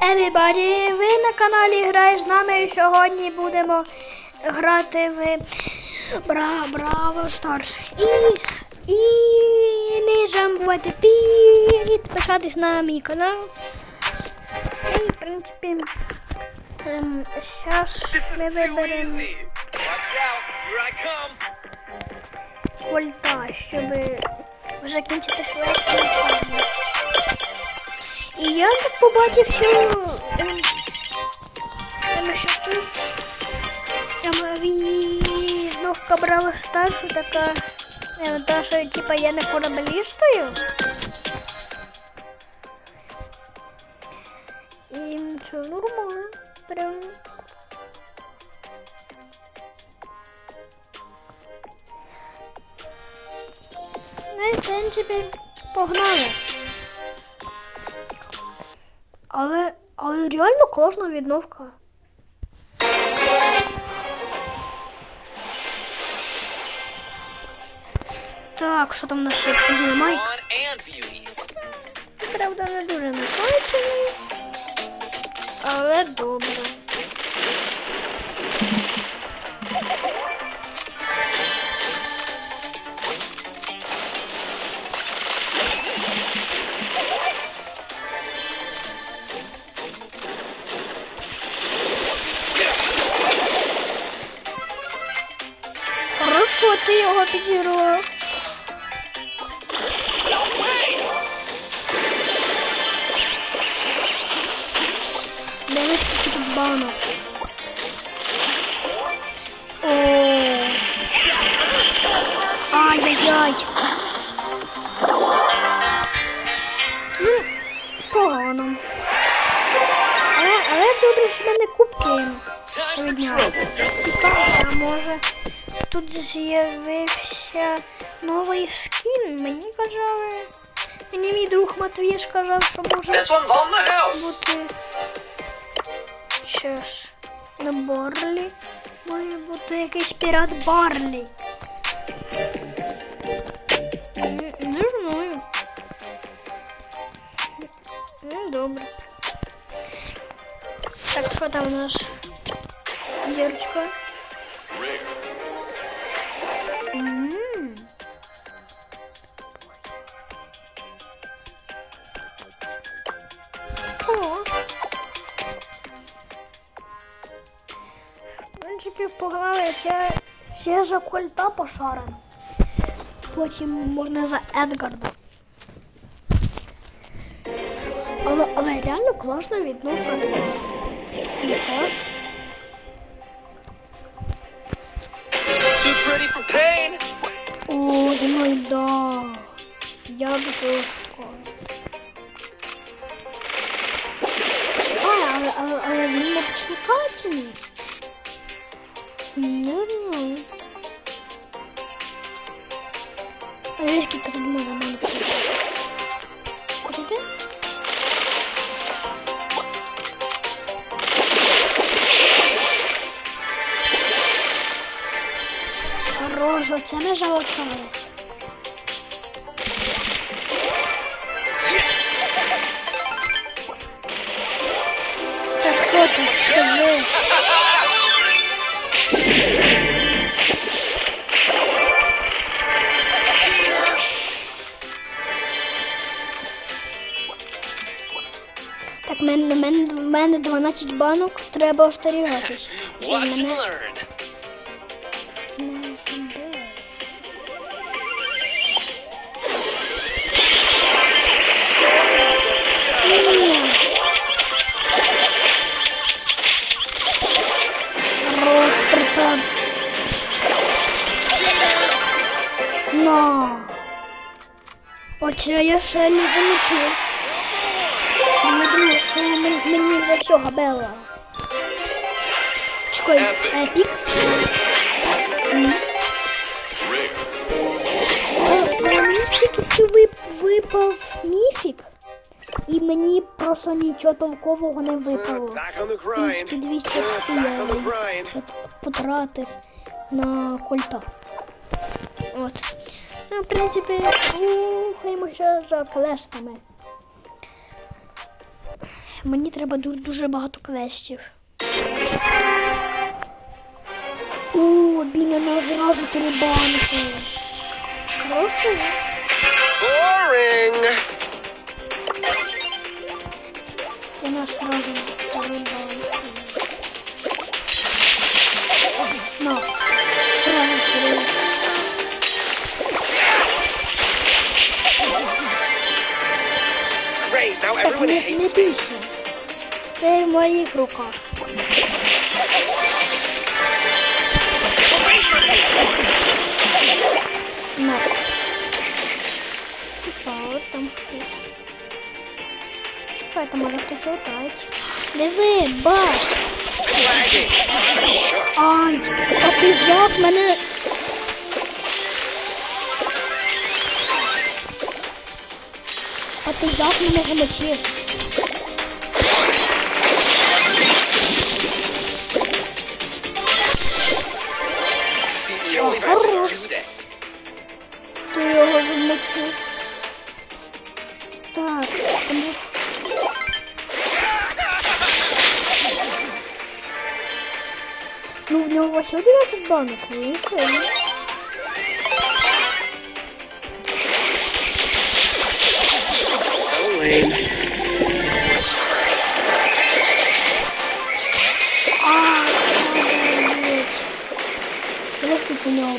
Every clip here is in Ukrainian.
Everybody, ви на каналі Граєш з нами і сьогодні будемо грати в Бра Браво Старс. І, і не забувайте підписатись на мій канал. І, в принципі, ем, зараз ми виберемо вольта, щоб закінчити квест. І я побачив, що ем, що тут ем, брала старшу така, та, що типа я не кораблістою. І що нормально. Прям. Ну і в принципі погнали. Але, але реально класна відновка. Так, що там. On and beauty. Правда, не дуже накачаний. Але добре. Скільки тут банок. О. Ай-яй-яй. Ну, погано. Але, але добре, що в мене кубки. Цікаво, може тут з'явився новий скін. Мені казали. Мені мій друг Матвіж казав, що може бути. Щас. На Барлі. Має бути якийсь пірат Барлі. Не, не знаю. Ну, добре. Так, що там у нас? Дірочка. Принципі, погнали, ще, ще за кольта пошарим. Потім можна за Едгарда. Але, але реально класно відновка. І клас. Too pretty for pain. О, ну да. Як жорстко. А, але, але, але він не почекательний. Не знаю. А я скільки тут можна мене Хочете? Хорошо, це не жалотає. Так що ти, скажи? Мене, в мене 12 банок, треба остерігатись. Чи Watch and мене- learn. Ростертон. Но. Оце я ще не замічив. Що мені, вже все габела. Чекай, Епік. А, Мені тільки випав міфік, і мені просто нічого толкового не випало. Back on the В принципі, grind. 200 Back on the я потратив на кольта. От. Ну, в принципі, рухаємося за клестами. Мені треба дуже багато квестів. О, біля нас зразу три банки. Хорошо. Boring. І нас зразу три банки. Ну, зразу три. Так, не, не бійся. Це в моїх руках. На. Опа, там хтось. Чекай, там може хтось летається. Диви! Lagging. Ай, а ти як мене... ти як мене замочив? Ти його замочив. Так, тому... Ну, в нього ось 11 банок, він сильний. Oh, brain. Ah, Просто ты не обал.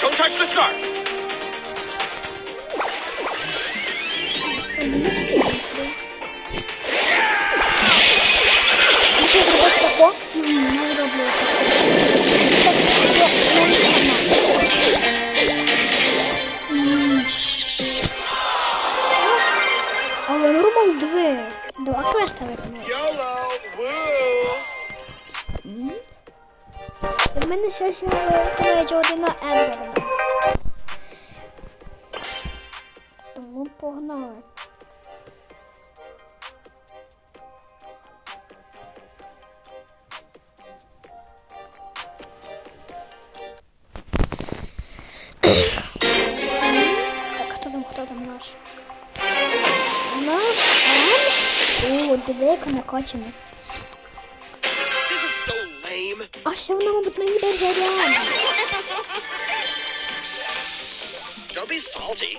Don't touch the scarf! Але нормал диви. Два квеста виконали. YOLO. Мене сьогодні один на Едварда. Тому погнали. Так, хто там, хто там наш? Наш Ем? О, диви, яка накачана. А ще вона, мабуть, не їде заряд. Don't be salty.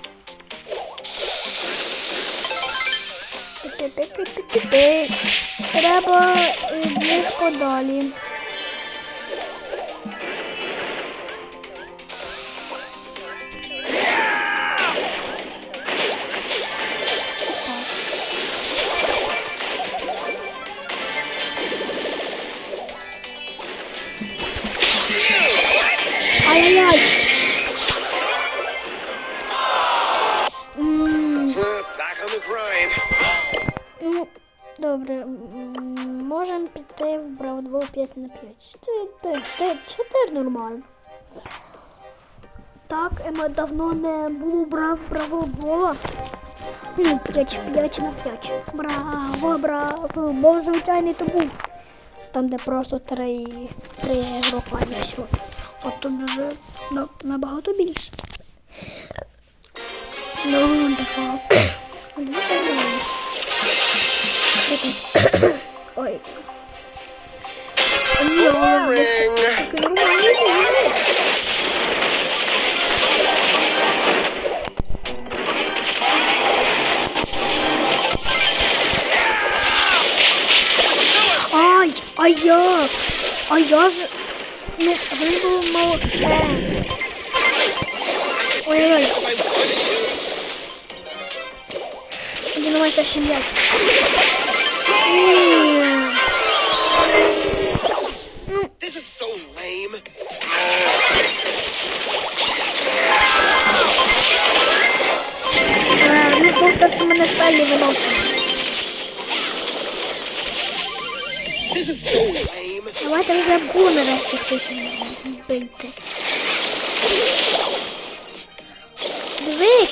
Треба е, близько далі. Ай-яй-яй. Ну, добре, можемо піти в Бравл 5 на 5. Це, це, це, теж нормально. Так, Ема давно не було брав Бравл 5, 5 на 5. Браво, браво, бо звичайний то був. Там, де просто три, три ігрока і все. От тут вже на- набагато більше. Ну, така. Ну, нормально. Ой. Ні, Boring. таке нормально було. Ай, а як? А я ж... Ну, він був мало... Е. Ой-ой-ой. Виновата сім'я. М. This is so lame. Е, Ну, просто що мене Феллі виносить. This is so lame. Давайте вже було нарешті хтось вбити. Диви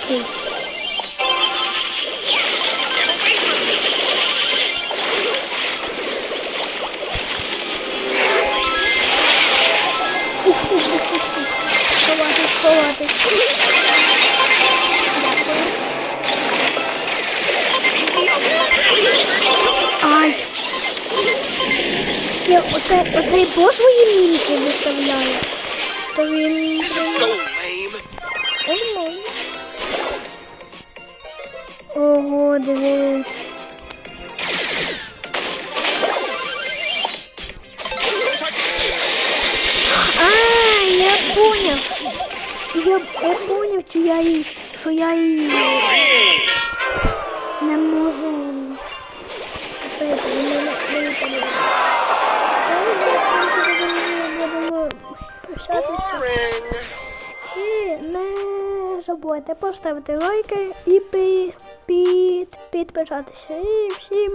свої мінки виставляє, то він... Ого, диви. А, я поняв. Я, я поняв, що я її, що я її не можу. Капець, ви мене виставили. Будемо Boring. І не забудьте поставити лайки і пі- під, підписатися. І всім